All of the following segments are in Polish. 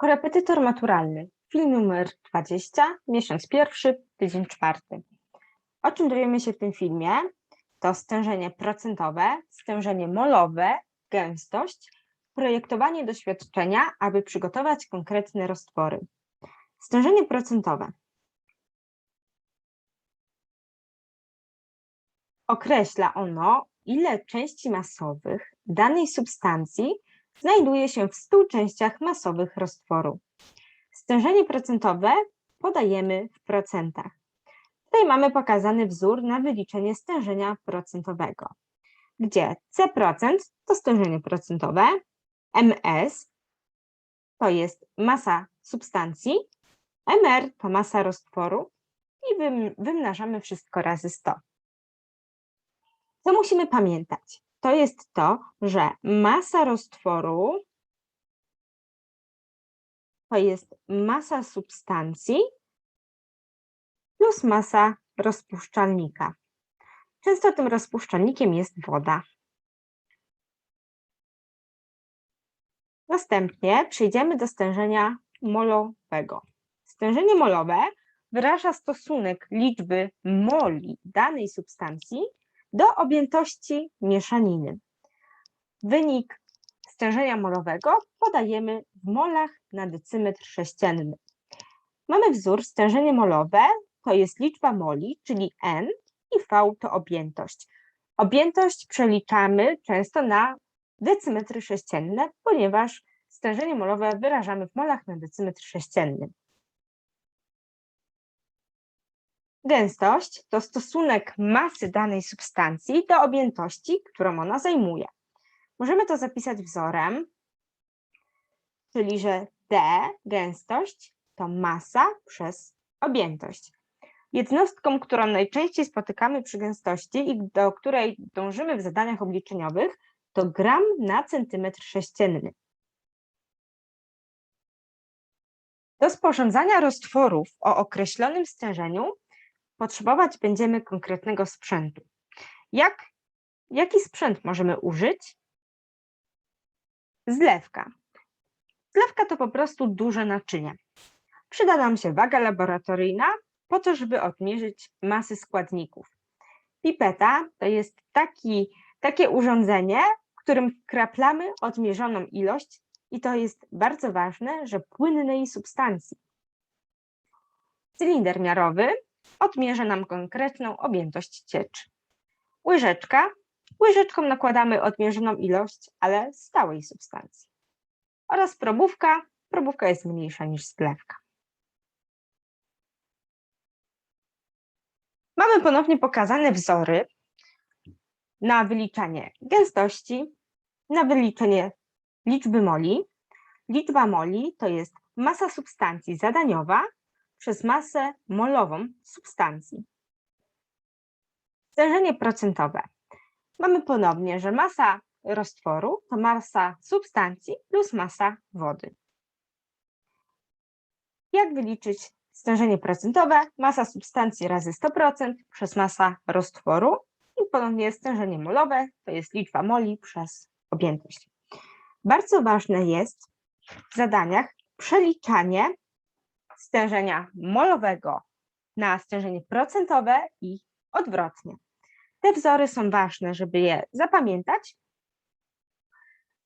Korepetytor maturalny. Film numer 20, miesiąc pierwszy, tydzień czwarty. O czym dowiemy się w tym filmie? To stężenie procentowe, stężenie molowe, gęstość, projektowanie doświadczenia, aby przygotować konkretne roztwory. Stężenie procentowe. Określa ono, ile części masowych danej substancji znajduje się w 100 częściach masowych roztworu. Stężenie procentowe podajemy w procentach. Tutaj mamy pokazany wzór na wyliczenie stężenia procentowego, gdzie C% to stężenie procentowe, MS to jest masa substancji, MR to masa roztworu i wym- wymnażamy wszystko razy 100. Co musimy pamiętać? To jest to, że masa roztworu to jest masa substancji plus masa rozpuszczalnika. Często tym rozpuszczalnikiem jest woda. Następnie przejdziemy do stężenia molowego. Stężenie molowe wyraża stosunek liczby moli danej substancji do objętości mieszaniny. Wynik stężenia molowego podajemy w molach na decymetr sześcienny. Mamy wzór stężenie molowe, to jest liczba moli, czyli N i V to objętość. Objętość przeliczamy często na decymetry sześcienne, ponieważ stężenie molowe wyrażamy w molach na decymetr sześcienny. Gęstość to stosunek masy danej substancji do objętości, którą ona zajmuje. Możemy to zapisać wzorem, czyli że D, gęstość, to masa przez objętość. Jednostką, którą najczęściej spotykamy przy gęstości i do której dążymy w zadaniach obliczeniowych, to gram na centymetr sześcienny. Do sporządzania roztworów o określonym stężeniu potrzebować będziemy konkretnego sprzętu. Jak, jaki sprzęt możemy użyć? Zlewka. Zlewka to po prostu duże naczynie. Przyda nam się waga laboratoryjna po to, żeby odmierzyć masy składników. Pipeta to jest taki, takie urządzenie, w którym wkraplamy odmierzoną ilość i to jest bardzo ważne, że płynnej substancji. Cylinder miarowy odmierza nam konkretną objętość cieczy. Łyżeczka. Łyżeczką nakładamy odmierzoną ilość, ale stałej substancji. Oraz probówka. Probówka jest mniejsza niż zlewka. Mamy ponownie pokazane wzory na wyliczanie gęstości, na wyliczenie liczby moli. Liczba moli to jest masa substancji zadaniowa przez masę molową substancji. Stężenie procentowe. Mamy ponownie, że masa roztworu to masa substancji plus masa wody. Jak wyliczyć stężenie procentowe? Masa substancji razy 100% przez masa roztworu i ponownie stężenie molowe to jest liczba moli przez objętość. Bardzo ważne jest w zadaniach przeliczanie stężenia molowego na stężenie procentowe i odwrotnie. Te wzory są ważne, żeby je zapamiętać.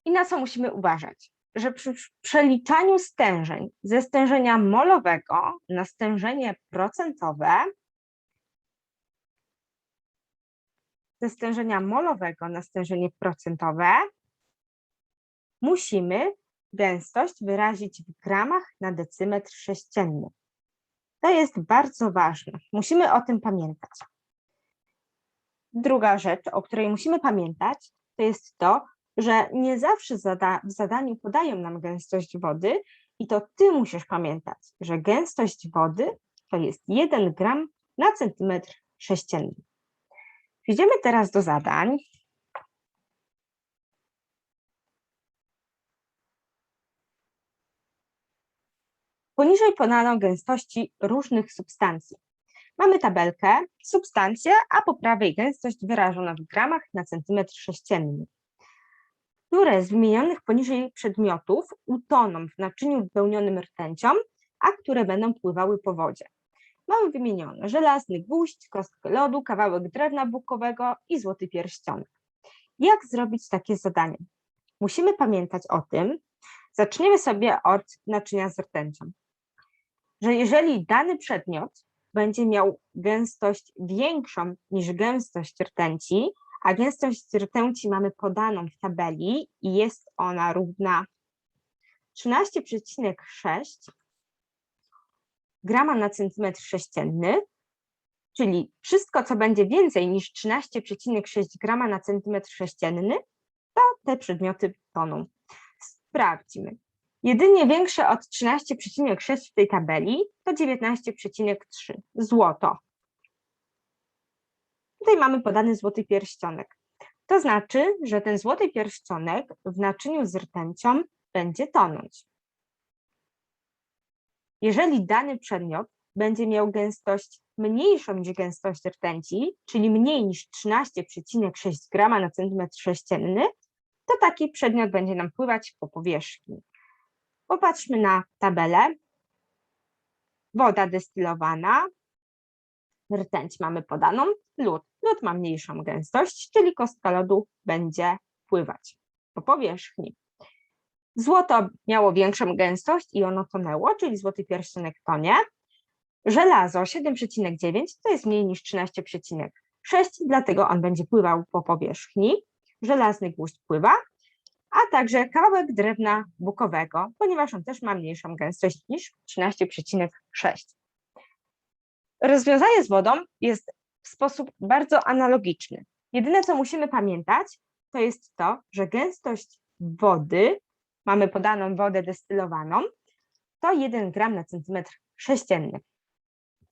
I na co musimy uważać? Że przy przeliczaniu stężeń ze stężenia molowego na stężenie procentowe, ze stężenia molowego na stężenie procentowe, musimy gęstość wyrazić w gramach na decymetr sześcienny. To jest bardzo ważne. Musimy o tym pamiętać. Druga rzecz, o której musimy pamiętać, to jest to, że nie zawsze zada w zadaniu podają nam gęstość wody i to ty musisz pamiętać, że gęstość wody to jest 1 gram na centymetr sześcienny. Przejdziemy teraz do zadań. Poniżej podano gęstości różnych substancji. Mamy tabelkę, substancje, a po prawej gęstość wyrażona w gramach na centymetr sześcienny. które z wymienionych poniżej przedmiotów utoną w naczyniu wypełnionym rtęcią, a które będą pływały po wodzie. Mamy wymienione żelazny gwóźdź, kostkę lodu, kawałek drewna bukowego i złoty pierścionek. Jak zrobić takie zadanie? Musimy pamiętać o tym, zaczniemy sobie od naczynia z rtęcią, że jeżeli dany przedmiot będzie miał gęstość większą niż gęstość rtęci, a gęstość rtęci mamy podaną w tabeli i jest ona równa 13,6 grama na centymetr sześcienny, czyli wszystko, co będzie więcej niż 13,6 grama na centymetr sześcienny, to te przedmioty toną. Sprawdźmy. Jedynie większe od 13,6 w tej tabeli to 19,3 złoto. Tutaj mamy podany złoty pierścionek. To znaczy, że ten złoty pierścionek w naczyniu z rtęcią będzie tonąć. Jeżeli dany przedmiot będzie miał gęstość mniejszą niż gęstość rtęci, czyli mniej niż 13,6 grama na centymetr sześcienny, to taki przedmiot będzie nam pływać po powierzchni. Popatrzmy na tabelę. Woda destylowana, rtęć mamy podaną, lód. Lód ma mniejszą gęstość, czyli kostka lodu będzie pływać po powierzchni. Złoto miało większą gęstość i ono tonęło, czyli złoty pierścionek tonie. Żelazo 7,9 to jest mniej niż 13,6, dlatego on będzie pływał po powierzchni. Żelazny gwóźdź pływa, a także kawałek drewna bukowego, ponieważ on też ma mniejszą gęstość niż 13,6. Rozwiązanie z wodą jest w sposób bardzo analogiczny. Jedyne, co musimy pamiętać, to jest to, że gęstość wody, mamy podaną wodę destylowaną, to 1 gram na centymetr sześcienny.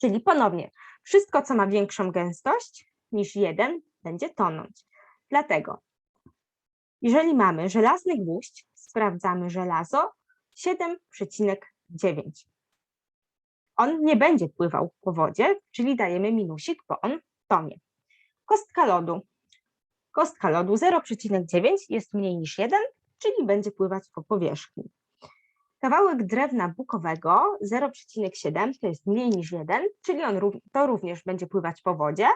Czyli ponownie, wszystko, co ma większą gęstość niż 1, będzie tonąć. Dlatego, jeżeli mamy żelazny gwóźdź, sprawdzamy żelazo 7,9 on nie będzie pływał po wodzie, czyli dajemy minusik, bo on tonie. Kostka lodu. Kostka lodu 0,9 jest mniej niż 1, czyli będzie pływać po powierzchni. Kawałek drewna bukowego 0,7 to jest mniej niż 1, czyli on to również będzie pływać po wodzie,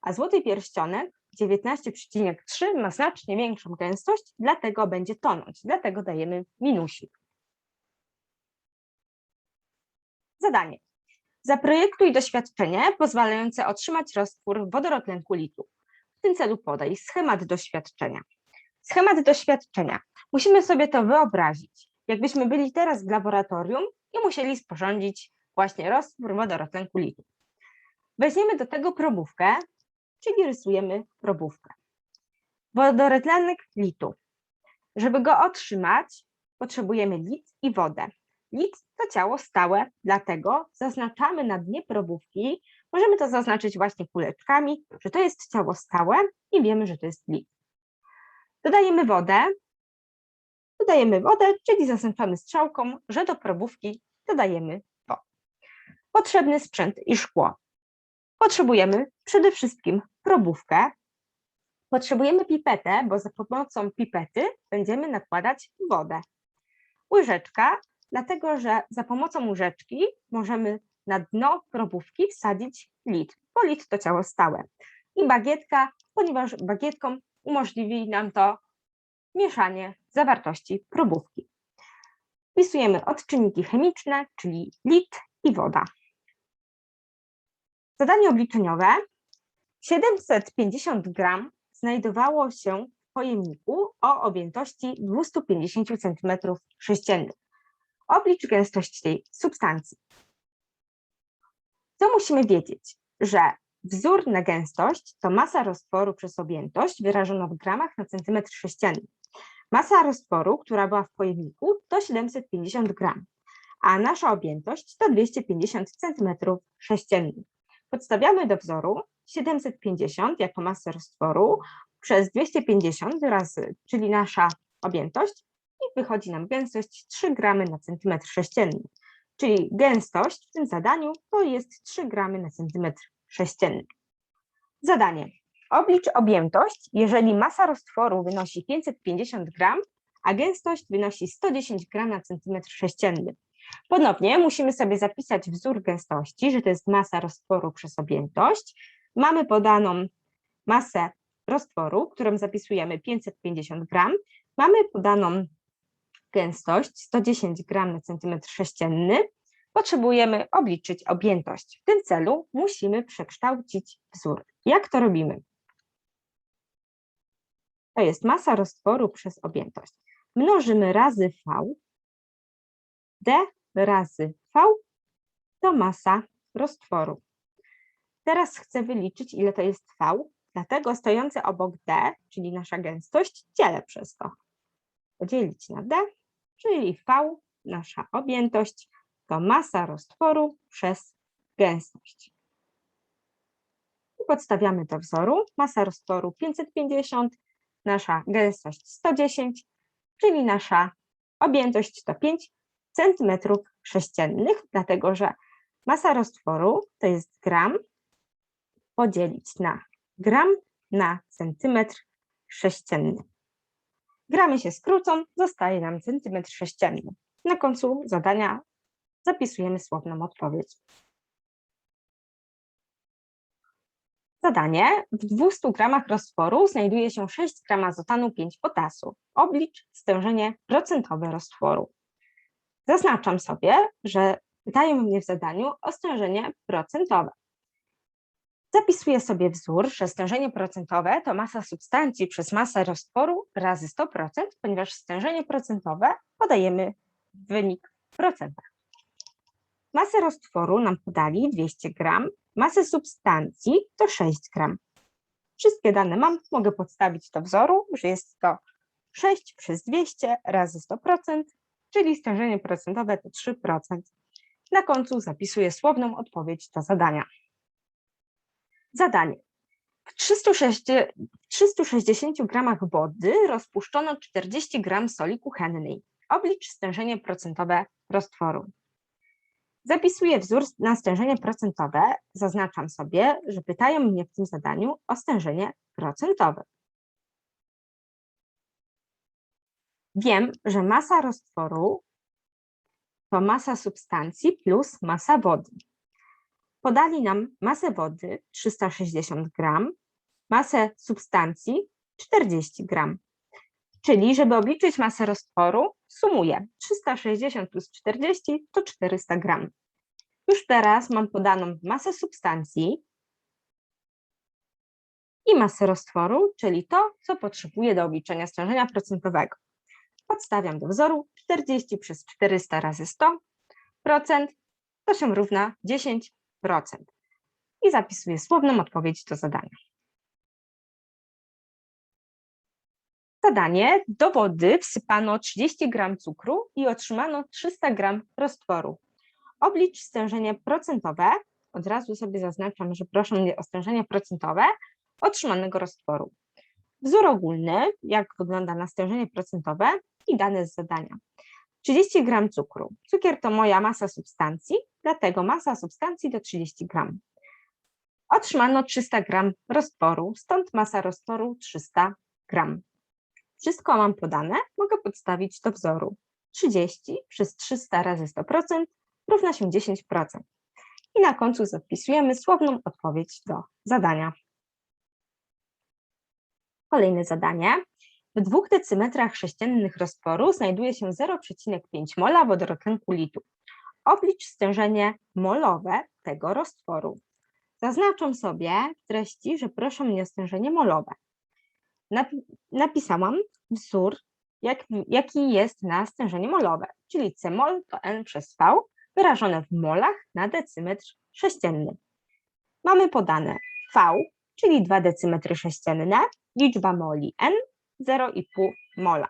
a złoty pierścionek 19,3 ma znacznie większą gęstość, dlatego będzie tonąć, dlatego dajemy minusik. Zadanie. Zaprojektuj doświadczenie pozwalające otrzymać roztwór wodorotlenku litu. W tym celu podaj schemat doświadczenia. Schemat doświadczenia. Musimy sobie to wyobrazić, jakbyśmy byli teraz w laboratorium i musieli sporządzić właśnie roztwór wodorotlenku litu. Weźmiemy do tego probówkę, czyli rysujemy probówkę. Wodorotlenek litu. Żeby go otrzymać, potrzebujemy lit i wodę. Lit to ciało stałe, dlatego zaznaczamy na dnie probówki, możemy to zaznaczyć właśnie kuleczkami, że to jest ciało stałe i wiemy, że to jest lit. Dodajemy wodę, dodajemy wodę, czyli zaznaczamy strzałką, że do probówki dodajemy to. Potrzebny sprzęt i szkło. Potrzebujemy przede wszystkim probówkę, potrzebujemy pipetę, bo za pomocą pipety będziemy nakładać wodę. Łyżeczka, dlatego że za pomocą łyżeczki możemy na dno probówki wsadzić lit, bo lit to ciało stałe. I bagietka, ponieważ bagietką umożliwi nam to mieszanie zawartości probówki. Wpisujemy odczynniki chemiczne, czyli lit i woda. Zadanie obliczeniowe. 750 gram znajdowało się w pojemniku o objętości 250 cm3. Oblicz gęstość tej substancji. Co musimy wiedzieć? Że wzór na gęstość to masa roztworu przez objętość wyrażona w gramach na centymetr sześcienny. Masa roztworu, która była w pojemniku, to 750 gram, a nasza objętość to 250 centymetrów sześciennych. Podstawiamy do wzoru 750 jako masę roztworu przez 250 razy, czyli nasza objętość i wychodzi nam gęstość 3 gramy na centymetr sześcienny. Czyli gęstość w tym zadaniu to jest 3 gramy na centymetr sześcienny. Zadanie. Oblicz objętość, jeżeli masa roztworu wynosi 550 gram, a gęstość wynosi 110 gram na centymetr sześcienny. Ponownie musimy sobie zapisać wzór gęstości, że to jest masa roztworu przez objętość. Mamy podaną masę roztworu, którą zapisujemy 550 gram. Mamy podaną gęstość 110 gram na centymetr sześcienny. Potrzebujemy obliczyć objętość. W tym celu musimy przekształcić wzór. Jak to robimy? To jest masa roztworu przez objętość. Mnożymy razy V, D razy V to masa roztworu. Teraz chcę wyliczyć, ile to jest V, dlatego stojące obok D, czyli nasza gęstość, dzielę przez to. Podzielić na D, czyli V, nasza objętość, to masa roztworu przez gęstość. I podstawiamy do wzoru. Masa roztworu 550, nasza gęstość 110, czyli nasza objętość to 5 centymetrów sześciennych, dlatego że masa roztworu to jest gram podzielić na gram na centymetr sześcienny. Gramy się skrócą, zostaje nam centymetr sześcienny. Na końcu zadania zapisujemy słowną odpowiedź. Zadanie. W 200 gramach roztworu znajduje się 6 gram azotanu 5 potasu. Oblicz stężenie procentowe roztworu. Zaznaczam sobie, że pytają mnie w zadaniu o stężenie procentowe. Zapisuję sobie wzór, że stężenie procentowe to masa substancji przez masę roztworu razy 100%, ponieważ stężenie procentowe podajemy wynik w procentach. Masę roztworu nam podali 200 gram, masę substancji to 6 gram. Wszystkie dane mam, mogę podstawić do wzoru, że jest to 6 przez 200 razy 100%, czyli stężenie procentowe to 3%. Na końcu zapisuję słowną odpowiedź do zadania. Zadanie. W 360, w 360 gramach wody rozpuszczono 40 gram soli kuchennej. Oblicz stężenie procentowe roztworu. Zapisuję wzór na stężenie procentowe. Zaznaczam sobie, że pytają mnie w tym zadaniu o stężenie procentowe. Wiem, że masa roztworu to masa substancji plus masa wody. Podali nam masę wody 360 gram, masę substancji 40 gram. Czyli, żeby obliczyć masę roztworu, sumuję 360 plus 40 to 400 gram. Już teraz mam podaną masę substancji i masę roztworu, czyli to, co potrzebuję do obliczenia stężenia procentowego. Podstawiam do wzoru 40 przez 400 razy 100%, to się równa 10%. I zapisuję słowną odpowiedź do zadania. Zadanie. Do wody wsypano 30 g cukru i otrzymano 300 g roztworu. Oblicz stężenie procentowe. Od razu sobie zaznaczam, że proszę mnie o stężenie procentowe otrzymanego roztworu. Wzór ogólny, jak wygląda na stężenie procentowe i dane z zadania. 30 g cukru. Cukier to moja masa substancji, dlatego masa substancji to 30 g. Otrzymano 300 g roztworu, stąd masa roztworu 300 g. Wszystko mam podane, mogę podstawić do wzoru. 30 przez 300 razy 100% równa się 10%. I na końcu zapisujemy słowną odpowiedź do zadania. Kolejne zadanie. W dwóch decymetrach sześciennych roztworu znajduje się 0,5 mola wodorotlenku litu. Oblicz stężenie molowe tego roztworu. Zaznaczam sobie w treści, że proszę mnie o stężenie molowe. Napisałam wzór, jak, jaki jest na stężenie molowe, czyli C mol to N przez V, wyrażone w molach na decymetr sześcienny. Mamy podane V, czyli 2 decymetry sześcienne, liczba moli N 0,5 mola.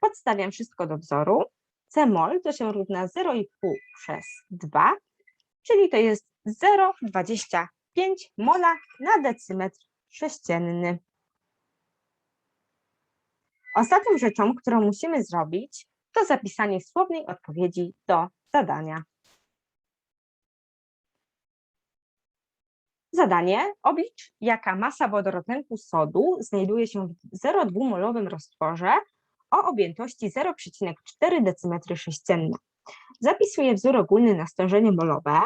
Podstawiam wszystko do wzoru. C mol to się równa 0,5 przez 2, czyli to jest 0,25 mola na decymetr sześcienny. Ostatnią rzeczą, którą musimy zrobić, to zapisanie słownej odpowiedzi do zadania. Zadanie. Oblicz, jaka masa wodorotlenku sodu znajduje się w 0,2-molowym roztworze o objętości 0,4 decymetry sześcienne. Zapisuję wzór ogólny na stężenie molowe.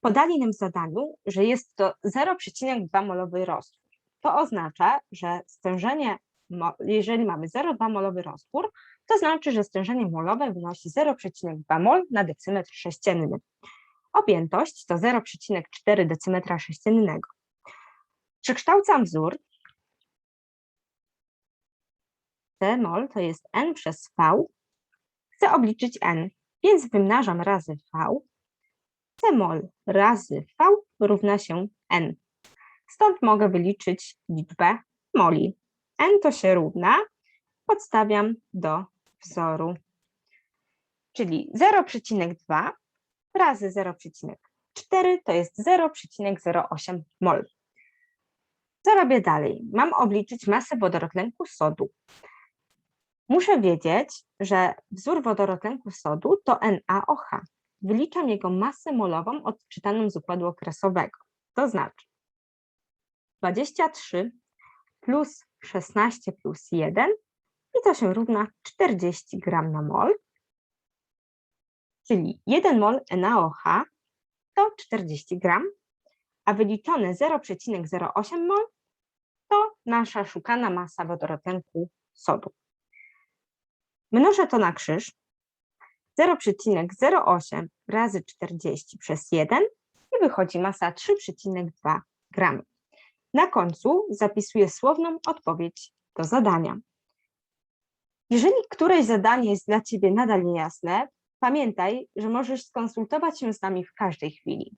Podali nam w zadaniu, że jest to 0,2 molowy roztwór. To oznacza, że stężenie, jeżeli mamy 0,2 molowy roztwór, to znaczy, że stężenie molowe wynosi 0,2 mol na decymetr sześcienny. Objętość to 0,4 decymetra sześciennego. Przekształcam wzór. T mol to jest n przez v. Chcę obliczyć n, więc wymnażam razy v. C mol razy v równa się n. Stąd mogę wyliczyć liczbę moli. n to się równa, podstawiam do wzoru. Czyli 0,2 razy 0,4 to jest 0,08 mol. Co robię dalej? Mam obliczyć masę wodorotlenku sodu. Muszę wiedzieć, że wzór wodorotlenku sodu to NaOH. Wyliczam jego masę molową odczytaną z układu okresowego. To znaczy 23 plus 16 plus 1 i to się równa 40 gram na mol. Czyli 1 mol NaOH to 40 gram, a wyliczone 0,08 mol to nasza szukana masa wodorotlenku sodu. Mnożę to na krzyż. 0,08 razy 40 przez 1 i wychodzi masa 3,2 gramy. Na końcu zapisuję słowną odpowiedź do zadania. Jeżeli któreś zadanie jest dla Ciebie nadal niejasne, pamiętaj, że możesz skonsultować się z nami w każdej chwili.